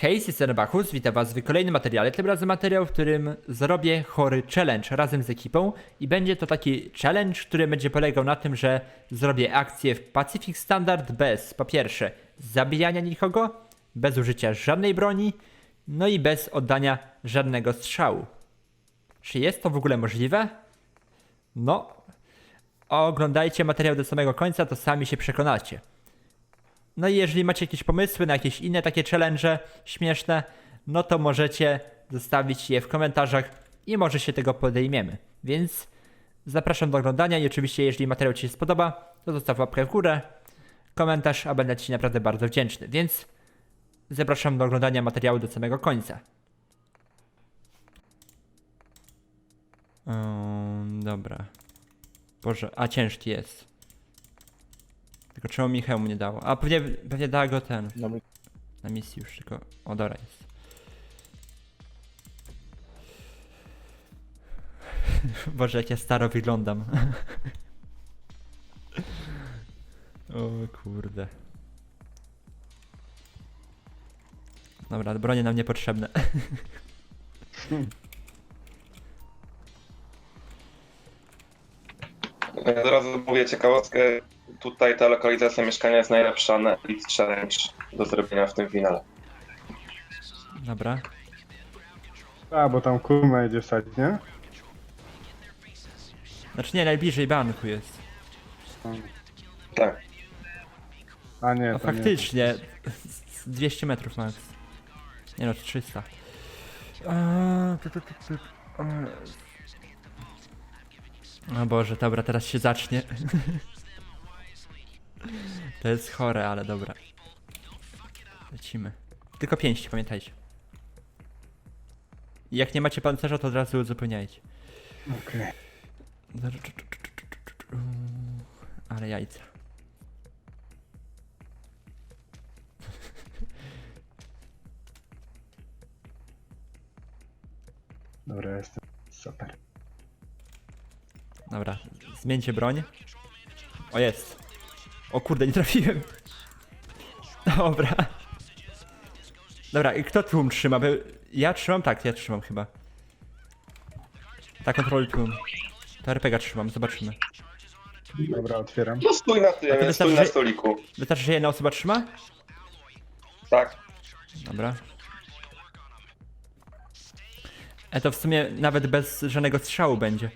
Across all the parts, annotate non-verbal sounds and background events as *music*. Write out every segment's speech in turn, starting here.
Hej, jestem Bachus, witam was w kolejnym materiale. Tym razem materiał, w którym zrobię chory challenge razem z ekipą i będzie to taki challenge, który będzie polegał na tym, że zrobię akcję w Pacific Standard bez, po pierwsze, zabijania nikogo, bez użycia żadnej broni, no i bez oddania żadnego strzału. Czy jest to w ogóle możliwe? No, oglądajcie materiał do samego końca, to sami się przekonacie. No i jeżeli macie jakieś pomysły na jakieś inne takie challenge śmieszne, no to możecie zostawić je w komentarzach i może się tego podejmiemy. Więc zapraszam do oglądania i oczywiście jeżeli materiał Ci się spodoba, to zostaw łapkę w górę, komentarz, a będę Ci naprawdę bardzo wdzięczny. Więc zapraszam do oglądania materiału do samego końca. Um, dobra. Boże, a ciężki jest. Tylko czemu mi hełm nie dało? A pewnie, pewnie dała go ten. Na misji już tylko. O, dobra jest. *laughs* Boże, jak ja staro wyglądam. *laughs* o kurde. Dobra, bronie nam niepotrzebne. *laughs* Od razu mówię ciekawostkę. Tutaj ta lokalizacja mieszkania jest najlepsza na Elite Challenge do zrobienia w tym finale. Dobra. A, bo tam kurma idzie stać, nie? Znaczy nie, najbliżej banku jest. Tak. A nie, No to nie. faktycznie. z 200 metrów max. Nie no, 300. A, tu, tu, tu, tu. O Boże, dobra, teraz się zacznie. To jest chore, ale dobra. Lecimy. Tylko pięści, pamiętajcie. Jak nie macie pancerza, to od razu uzupełniajcie. Okej. Ale jajca. Dobra, jestem. Super. Dobra, zmieńcie broń. O, jest. O kurde, nie trafiłem. *laughs* Dobra. Dobra, i kto tłum trzyma? Bo ja trzymam? Tak, ja trzymam chyba. Tak, kontroluj tłum. To RPG trzymam, zobaczymy. Dobra, otwieram. No stój na tym, wystarczy, stój na że- stoliku. Wystarczy, że jedna osoba trzyma? Tak. Dobra. E to w sumie nawet bez żadnego strzału będzie.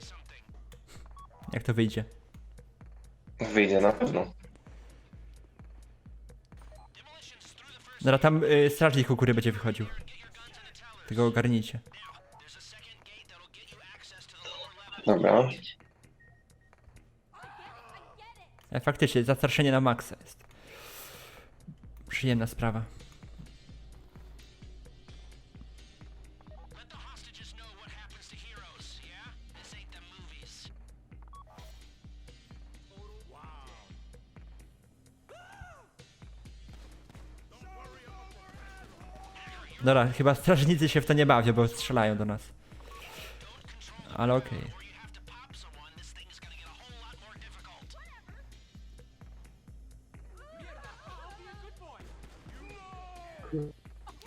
Jak to wyjdzie? Wyjdzie na pewno. Dobra, tam y, strażnik u góry będzie wychodził. Tego ogarnijcie. Dobra. E, faktycznie, zastraszenie na maksa jest. Przyjemna sprawa. Dobra, chyba strażnicy się w to nie bawią, bo strzelają do nas. Ale okej.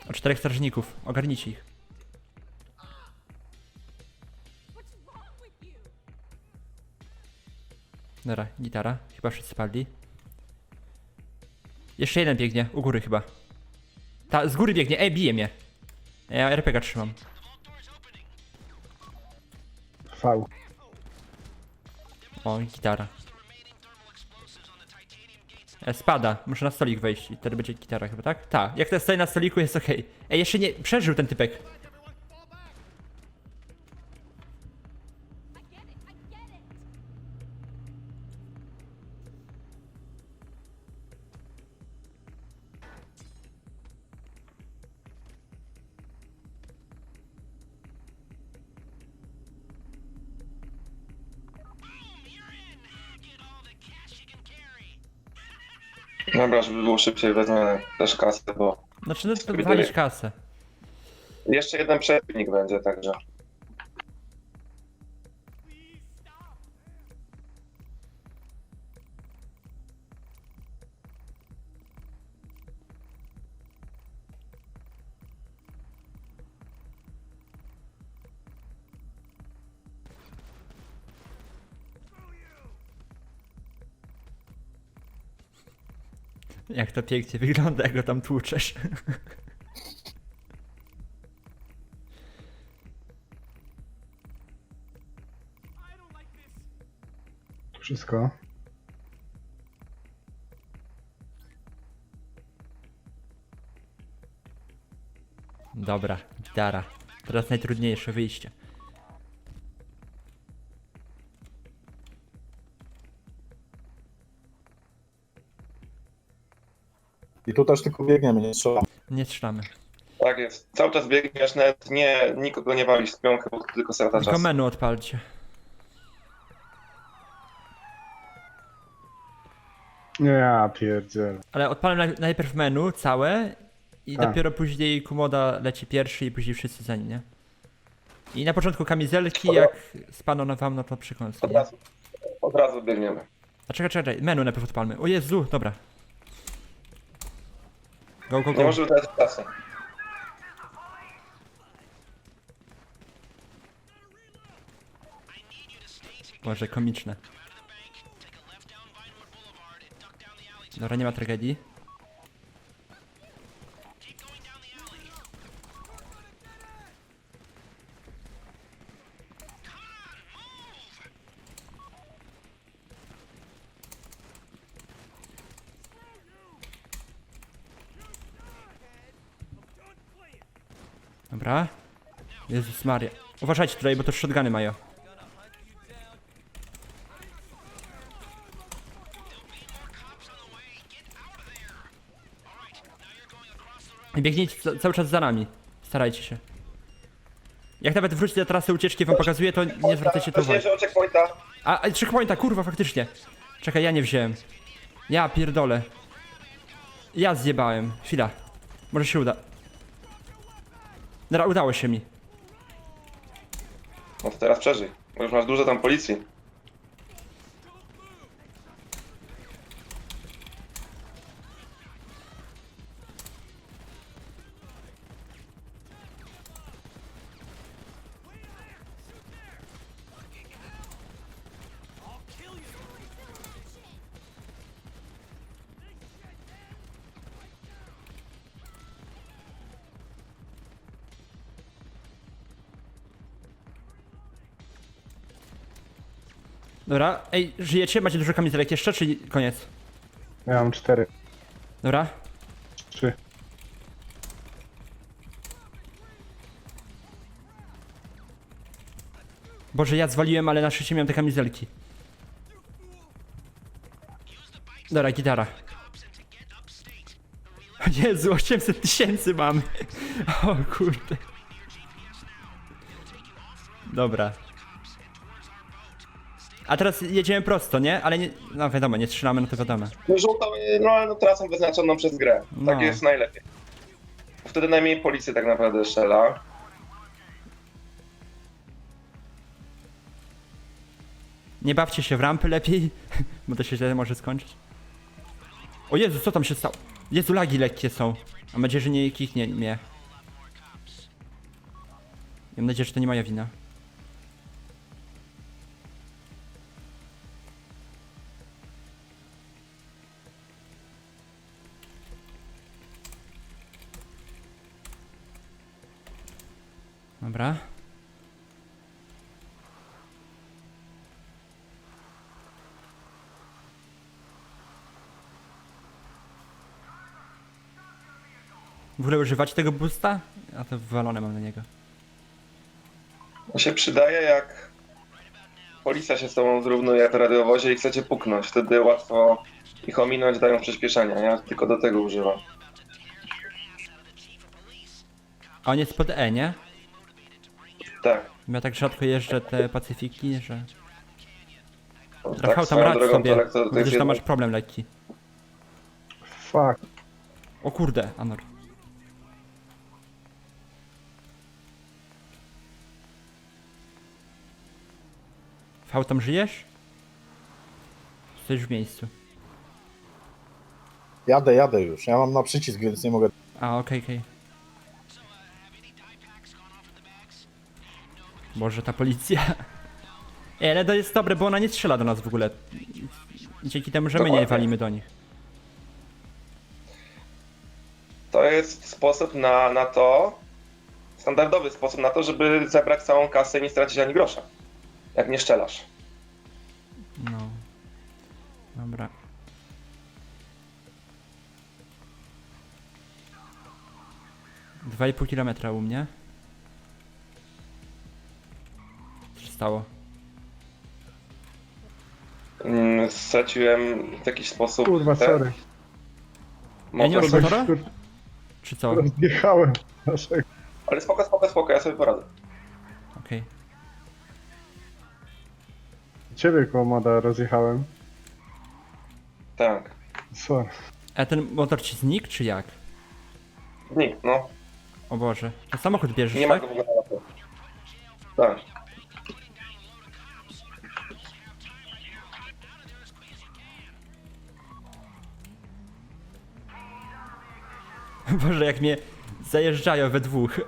O czterech strażników. Ogarnijcie ich. Dobra, gitara. Chyba wszyscy spadli. Jeszcze jeden biegnie, u góry chyba. Ta, z góry biegnie, ej, bije mnie. Ja RPG trzymam. V. O, gitara. E, spada, muszę na stolik wejść i wtedy będzie gitara chyba, tak? Tak, jak to stoi na stoliku jest ok. Ej, jeszcze nie, przeżył ten typek. Dobra, żeby było szybciej, wezmę też kasę, bo Znaczy, no to walisz kasę. jeszcze jeden przeciwnik będzie, także. Jak to pięknie wygląda, jak go tam tłuczesz. Wszystko. Dobra, gitara. Teraz najtrudniejsze wyjście. I tu też tylko biegniemy, nie trzeba. Nie trzymamy. Tak jest. Cały czas biegniesz, nawet nie, nikogo nie walisz z piąchy, bo to tylko strata Tylko czasu. menu odpalcie. Ja pierdzielę. Ale odpalam naj- najpierw menu całe i Tak. dopiero później Kumoda leci pierwszy i później wszyscy za nim, nie? I na początku kamizelki, jak spadną wam, no to przekąski, Od nie? razu, od razu biegniemy. A czekaj, czekaj, menu najpierw odpalmy. O Jezu, dobra. Go, go, Nie go. możemy tracić czasu. Boże, komiczne. Dobra, nie ma tragedii. Dobra. Jezus Maria. Uważajcie tutaj, bo to shotguny mają. I biegnijcie ca- cały czas za nami. Starajcie się. Jak nawet wrócić do trasy ucieczki wam pokazuje, to nie zwracajcie tu uwagi. Weźmiesz o checkpointa. A, a checkpointa, kurwa, faktycznie. Czekaj, ja nie wziąłem. Ja pierdolę. Ja zjebałem. Chwila. Może się uda. Dobra, udało się mi. No to teraz przeżyj, bo już masz dużo tam policji. Dobra, ej, żyjecie? Macie dużo kamizelek jeszcze, czy koniec? Ja mam cztery. Dobra. Trzy. Boże, ja zwaliłem, ale na szczycie miałem te kamizelki. Dobra, gitara. Jezu, 800 tysięcy mam. *laughs* O kurde. Dobra. A teraz jedziemy prosto, nie? Ale nie, no wiadomo, nie strzelamy, no to wiadomo. No żółtą, no ale no trasą wyznaczoną przez grę. No. Tak jest najlepiej. Wtedy najmniej policji tak naprawdę strzela. Nie bawcie się w rampy lepiej, *laughs* bo to się źle może skończyć. O Jezu, co tam się stało? Jezu, lagi lekkie są. Mam nadzieję, że nie kiknie mnie. Mam nadzieję, że to nie moja wina. Dobra. W ogóle używać tego boosta? A to wywalone mam na niego. To się przydaje jak policja się z tobą zrównuje w radiowozie i chcecie puknąć. Wtedy łatwo ich ominąć, dają przyspieszenia. Ja tylko do tego używam. A on jest pod E, nie? Tak. Ja tak rzadko jeżdżę te Pacyfiki, że... tak Rafał, tam swoją radź drogą sobie. to to jest tam jedno- masz problem lekki. Fuck. O kurde, Anor. V, tam żyjesz? Jesteś w miejscu. Jadę, jadę już. Ja mam na przycisk, więc nie mogę. A, okej, okej. Boże, ta policja. Ej, ale to jest dobre, bo ona nie strzela do nas w ogóle. Dzięki temu, że my nie Dokładnie. walimy do nich. To jest sposób na, na to, standardowy sposób na to, żeby zebrać całą kasę i nie stracić ani grosza. Jak nie szczelasz. No. Dobra. Dwa i pół kilometra u mnie. Stało? Mm, Straciłem w jakiś sposób. Kurwa, te- sorry. Ja nie motor. mam motora? Kur- Czy co? Rozjechałem naszego. Ale spoko, spoko, spoko, ja sobie poradzę. Okej. Ciebie komoda rozjechałem. Tak. Sorry. A ten motor ci znikł, czy jak? Nikt, no. O Boże. To samochód bierzesz, Nie ma tak? go w ogóle na to. Tak. *laughs* Boże, jak mnie zajeżdżają we dwóch.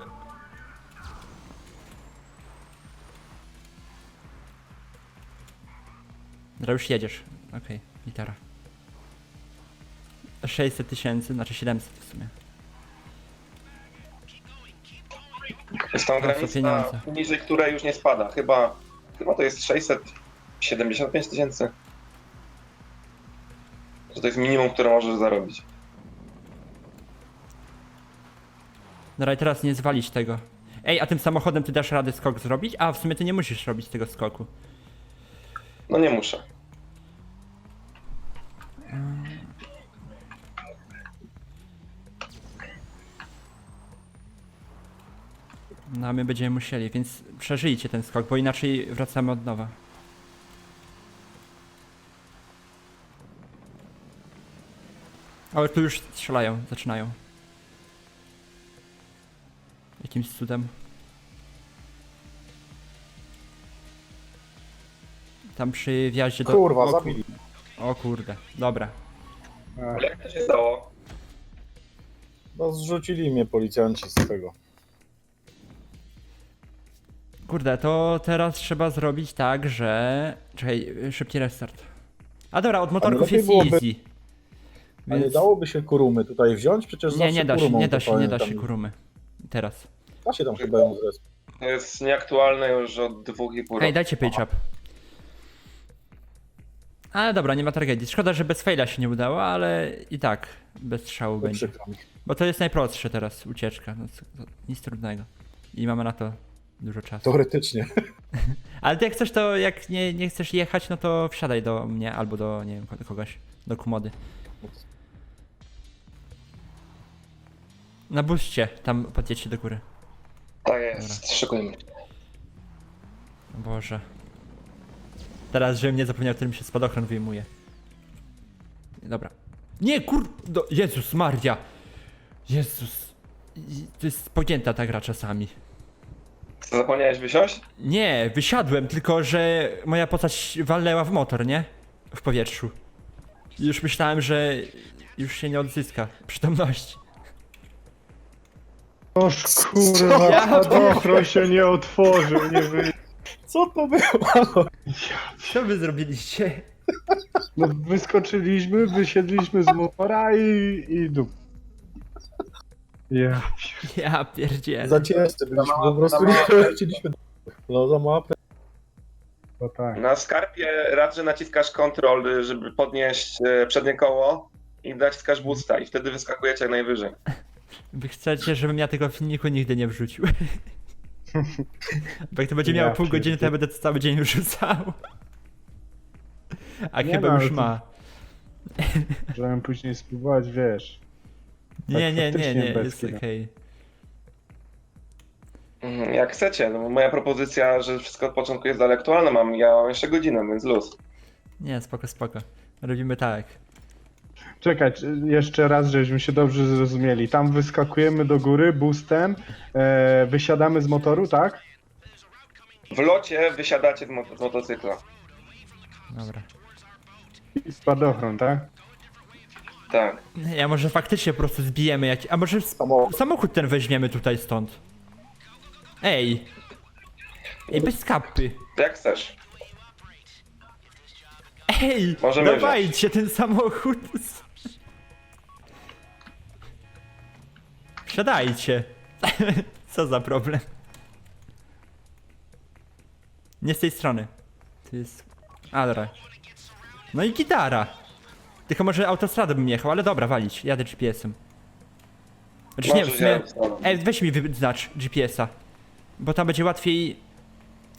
Dobra, już jedziesz. Okej, gitara. 600 tysięcy, znaczy 700 w sumie. Jest tam granica, pieniądze. niżej której już nie spada. Chyba, chyba to jest 675 tysięcy. Że to jest minimum, które możesz zarobić. Dobra, i teraz nie zwalić tego. Ej, a tym samochodem ty dasz radę skok zrobić? A, w sumie ty nie musisz robić tego skoku. No nie muszę. No, a my będziemy musieli, więc przeżyjcie ten skok, bo inaczej wracamy od nowa. Ale tu już strzelają, zaczynają. Jakimś cudem. Tam przy wjaździe do... Kurwa, o, zabili. O kurde, dobra. Ach, Ale jak to się stało? No zrzucili mnie policjanci z tego. Kurde, to teraz trzeba zrobić tak, że... Czekaj, szybki restart. A dobra, od motorków lepiej jest byłoby- easy. A nie Więc... dałoby się kurumy tutaj wziąć? Przecież Nie, zawsze nie da się, kurumą nie da się, nie da się kurumy. Teraz. Da się tam chyba ją zres. To jest nieaktualne już od dwóch i pół Ej, roku. dajcie page up. Ale dobra, nie ma tragedii. Szkoda, że bez faila się nie udało, ale i tak bez strzału To będzie. przykro mi. Bo to jest najprostsze teraz, ucieczka. No, co- to nic trudnego. I mamy na to dużo czasu. Teoretycznie. *laughs* Ale ty jak chcesz, to jak nie, nie chcesz jechać, no to wsiadaj do mnie albo do, nie wiem, do kogoś. Do kumody. Na buście, tam podjedźcie do góry. Tak jest, szykujmy. Boże. Teraz, żebym nie zapomniał, którym się spadochron wyjmuje. Dobra. Nie, kur... Do... Jezus Maria! Jezus. I- To jest pogięta ta gra czasami. Co, zapomniałeś wysiąść? Nie, wysiadłem, tylko że moja postać walnęła w motor, nie? W powietrzu. I już myślałem, że już się nie odzyska przytomności. O kurwa, Ja spadochron się nie otworzył, nie wy... Co to było? Co wy zrobiliście? No wyskoczyliśmy, wysiedliśmy z motora i... i dup. Ja Ja pierdzielę. Za ciężce byliśmy, po prostu nie chcieliśmy. No za mała to tak. Na skarpie raczej naciskasz kontrol, żeby podnieść e, przednie koło i naciskasz boosta i wtedy wyskakujecie jak najwyżej. Wy chcecie, żebym ja tego filmiku nigdy nie wrzucił. *laughs* Bo jak to będzie Ja miało pół godziny, to ja będę to cały dzień wrzucał. A Nie chyba no, ale już to- ma. Żebym później spróbować, wiesz. Nie, nie, nie, faktycznie nie, bez jest okej. Mhm, Jak chcecie, no, moja propozycja, że wszystko od początku jest dalej aktualne, mam, ja mam jeszcze godzinę, więc luz. Nie, spoko, spoko. Robimy tak. Czekaj, jeszcze raz, żebyśmy się dobrze zrozumieli. Tam wyskakujemy do góry boostem, e, wysiadamy z motoru, tak? W locie wysiadacie z, mot- z motocykla. Dobra. I spadochron, tak? Tak. Ja może faktycznie po prostu zbijemy jak... A może s- Samochód. samochód ten weźmiemy tutaj stąd. Ej! Ej, bez kapy. Jak chcesz. Ej! Możemy dawajcie ten samochód. Wsiadajcie. *laughs* Co za problem? Nie z tej strony. To jest... A, dobra. No i gitara. Tylko może autostradą bym jechał, ale dobra, walić. Jadę GPS-em. Znaczy nie, w Możesz sumie... jechać autostradą. Ej, weź mi wyznacz GPS-a. Bo tam będzie łatwiej...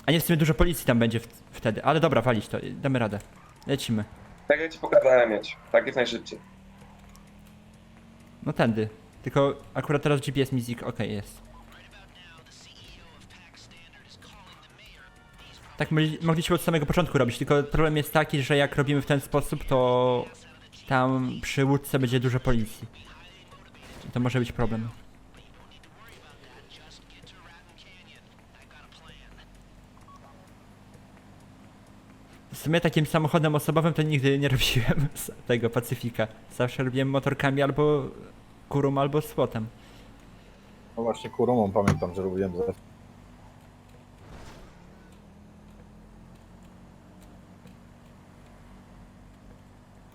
A nie, w sumie dużo policji tam będzie w- wtedy. Ale dobra, walić to. Damy radę. Lecimy. Tak jak ci pokazałem mieć. Tak jest najszybciej. No tędy. Tylko akurat teraz GPS znik. Okej, jest. Tak mogli- mogliśmy od samego początku robić, tylko problem jest taki, że jak robimy w ten sposób, to tam przy łódce będzie dużo policji. I to może być problem. W sumie takim samochodem osobowym to nigdy nie robiłem *laughs* tego Pacyfika. Zawsze robiłem motorkami albo kurą, albo słotem. No właśnie kurumą pamiętam, że robiłem za...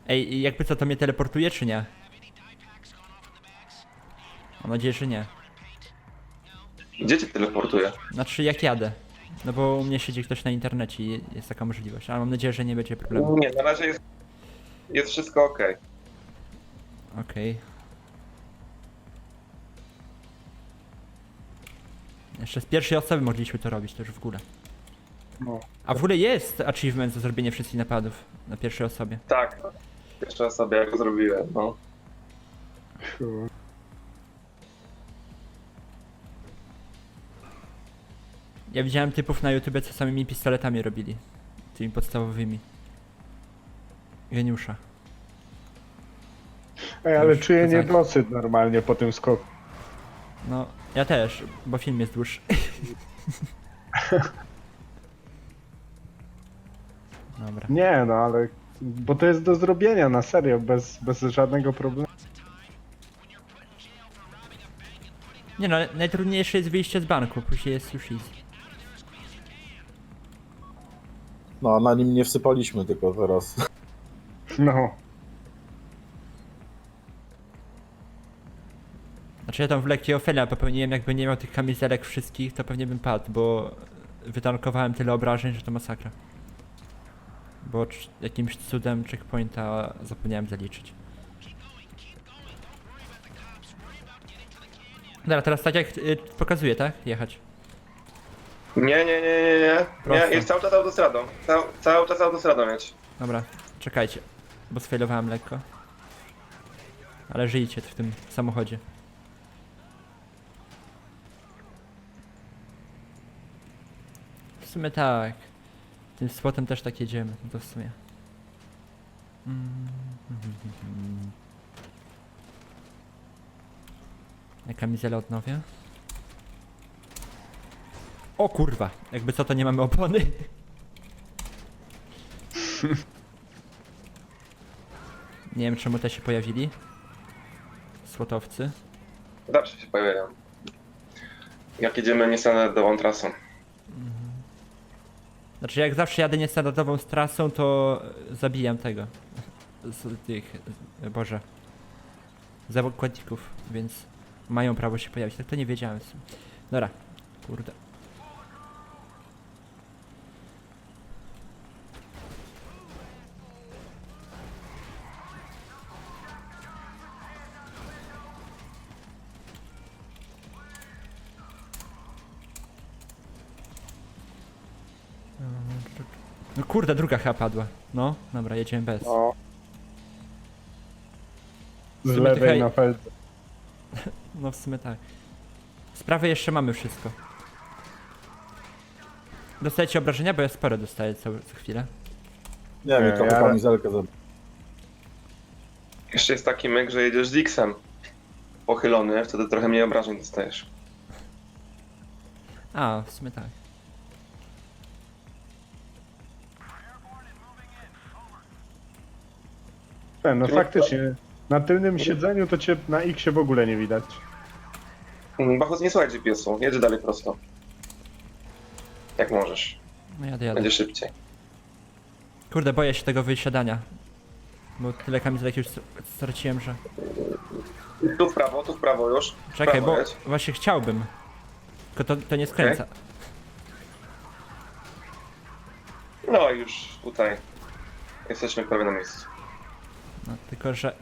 Ej, jakby co, to mnie teleportuje, czy nie? Mam nadzieję, że nie. Gdzie cię teleportuje? Znaczy, jak jadę. No bo u mnie siedzi ktoś na internecie i jest taka możliwość, ale mam nadzieję, że nie będzie problemu. Nie, na razie jest, jest wszystko ok. Okej. Jeszcze z pierwszej osoby mogliśmy to robić, to już w ogóle. No. A w ogóle jest achievement za zrobienie wszystkich napadów na pierwszej osobie. Tak. Jeszcze sobie jak zrobiłem, no. Ja widziałem typów na YouTubie, co samymi pistoletami robili. Tymi podstawowymi. Geniusza. Ej, ale Już czuję to tak. niedosyt normalnie po tym skoku. No, ja też, bo film jest dłuższy. *laughs* Dobra. Nie no, ale... Bo to jest do zrobienia, na serio, bez, bez żadnego problemu. Nie no, najtrudniejsze jest wyjście z banku, później jest już easy. No, a na nim nie wsypaliśmy tylko teraz. No. Znaczy ja tam w lekkiej ofenia popełniłem, jakby nie miał tych kamizelek wszystkich, to pewnie bym padł, bo wytankowałem tyle obrażeń, że to masakra. Bo jakimś cudem checkpointa zapomniałem zaliczyć. Dobra, teraz tak jak y, pokazuję, tak? Jechać. Nie, nie, nie, nie, nie. Prosto. Nie, jest cały czas autostradą. Cał, cały czas autostradą mieć. Dobra, czekajcie, bo sfailowałem lekko. Ale żyjcie w tym samochodzie. Sumie tak. Tym spotem też tak jedziemy, no to w sumie. Mm. Ja kamizelę odnowię. O kurwa, jakby co to nie mamy opony. *laughs* Nie wiem czemu te się pojawili. Słotowcy. Zawsze się pojawiają. Jak jedziemy niestandardową trasą. Znaczy jak zawsze jadę niestandardową trasą, to zabijam tego. Z tych, boże. Zakładników, więc mają prawo się pojawić. Tak to nie wiedziałem. Dobra, kurde. Kurde, druga chyba padła. No, dobra, jedziemy bez. No. Z sumie lewej trochę- na felce. *laughs* No w sumie tak. Z prawej jeszcze mamy wszystko. Dostajecie obrażenia? Bo ja sporo dostaję co, co chwilę. Nie wiem, Nie, trochę ja- kamizelkę. Jeszcze jest taki myk, że jedziesz z X-em. Pochylony, wtedy trochę mniej obrażeń dostajesz. A, w sumie tak. Ten, no faktycznie. Na tylnym siedzeniu to cię na X w ogóle nie widać. Mm, Bachus, nie słuchaj GPS-u, jedź dalej prosto. Jak możesz, No jadę, jadę. będzie szybciej. Kurde, boję się tego wysiadania. Bo tyle kamizelek już straciłem, że... Tu w prawo, tu w prawo już. Czekaj, Prawo bo jedź. właśnie chciałbym. Tylko to, to nie skręca. No i już tutaj jesteśmy prawie na miejscu. No, tylko że...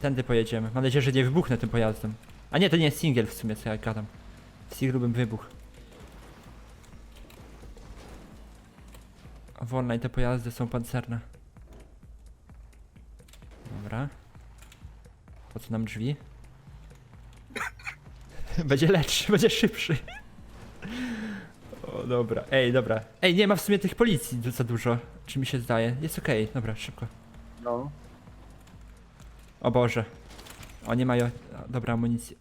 Tędy pojedziemy. Mam nadzieję, że nie wybuchnę tym pojazdem. A nie, to nie jest single w sumie, co ja gadam. W singlu bym wybuch. Wolne i te pojazdy są pancerne. Dobra. Po co nam drzwi? *coughs* Będzie lepszy, *laughs* będzie szybszy. O, dobra. Ej, dobra. Ej, nie ma w sumie tych policji za dużo. Czy mi się zdaje? Jest okej, dobra, szybko. No. O Boże. Oni mają dobra amunicję.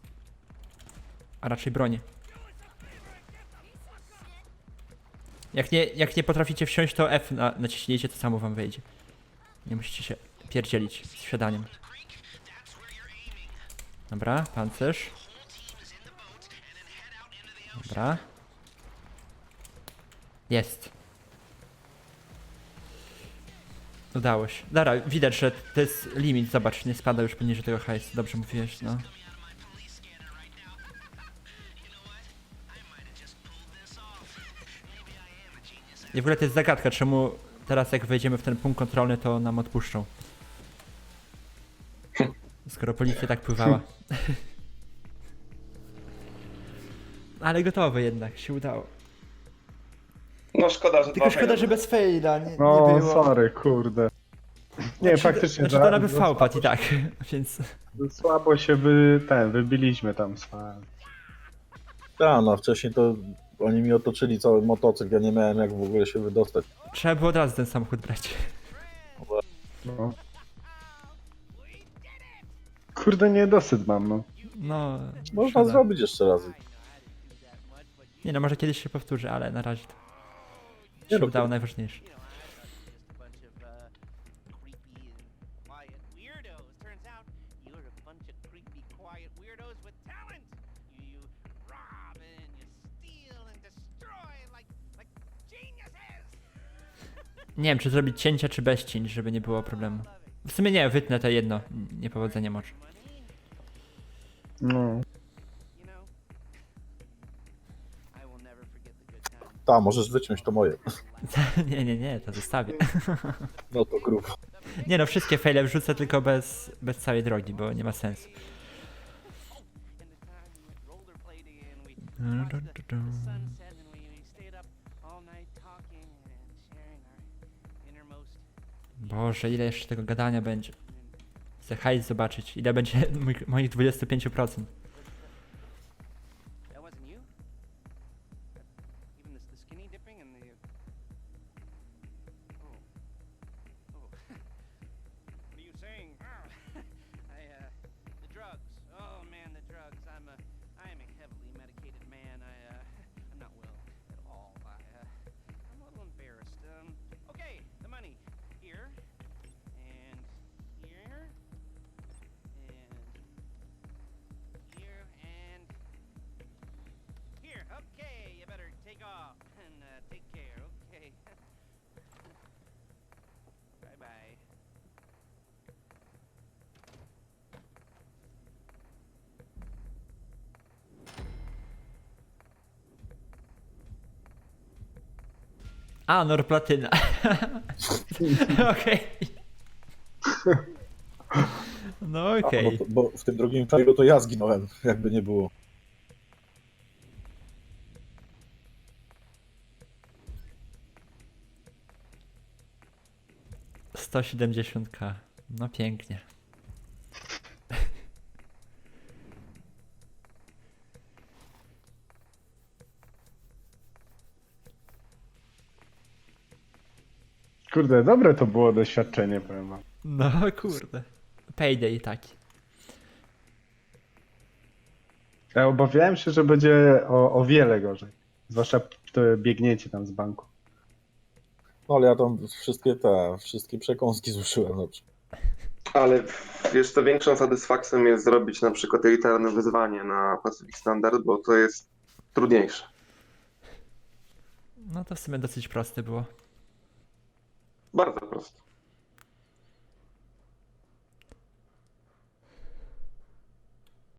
A raczej bronię. Jak nie, jak nie potraficie wsiąść, to F na, naciśnijcie, to samo wam wejdzie. Nie musicie się pierdzielić z wsiadaniem. Dobra, pancerz. Dobra. Jest. Udało się. Dobra, widać, że to jest limit, zobacz, nie spada już poniżej tego hajsu. Dobrze mówiłeś, no. I w ogóle to jest zagadka, czemu teraz jak wejdziemy w ten punkt kontrolny, to nam odpuszczą. Skoro policja tak pływała. *laughs* Ale gotowy jednak, się udało. No szkoda, że Tylko dwa szkoda, że bez faila, nie, No, nie było. sorry, kurde. Nie, Znaczy, faktycznie. Znaczy za- to nawet za- V i tak, *laughs* więc... Słabo się wy, ten, wybiliśmy tam z fanem. Tak, no wcześniej to oni mi otoczyli cały motocykl, ja nie miałem jak w ogóle się wydostać. Trzeba było od razu ten samochód brać. No. Kurde, niedosyt mam, no. No... Można szkoda. zrobić jeszcze raz. Nie no, może kiedyś się powtórzy, ale na razie to Nie się no, udało najważniejsze. Nie wiem, czy zrobić cięcia, czy bez cięć, żeby nie było problemu. W sumie nie, wytnę to jedno niepowodzenie może. no. Ta, możesz wyciąć to moje. *laughs* nie, nie, nie, to zostawię. No to grubo. Nie no, wszystkie fejle wrzucę tylko bez, bez całej drogi, bo nie ma sensu. Boże, ile jeszcze tego gadania będzie. Chcę hajs zobaczyć, ile będzie *laughs* moich 25%. A, Norplatyna. *laughs* Okej. No okej. To, bo w tym drugim czarniku to ja zginąłem, jakby nie było. Okay. 170k. No pięknie. Kurde, dobre to było doświadczenie, powiem wam. No kurde. Payday taki. Ja obawiałem się, że będzie o, o wiele gorzej. Zwłaszcza to biegnięcie tam z banku. No ale ja tam wszystkie te, wszystkie przekąski *laughs* zużyłem. No. Ale wiesz, to większą satysfakcją jest zrobić na przykład elitarne wyzwanie na Pacific Standard, bo to jest trudniejsze. No to w sumie dosyć proste było. Bardzo proste.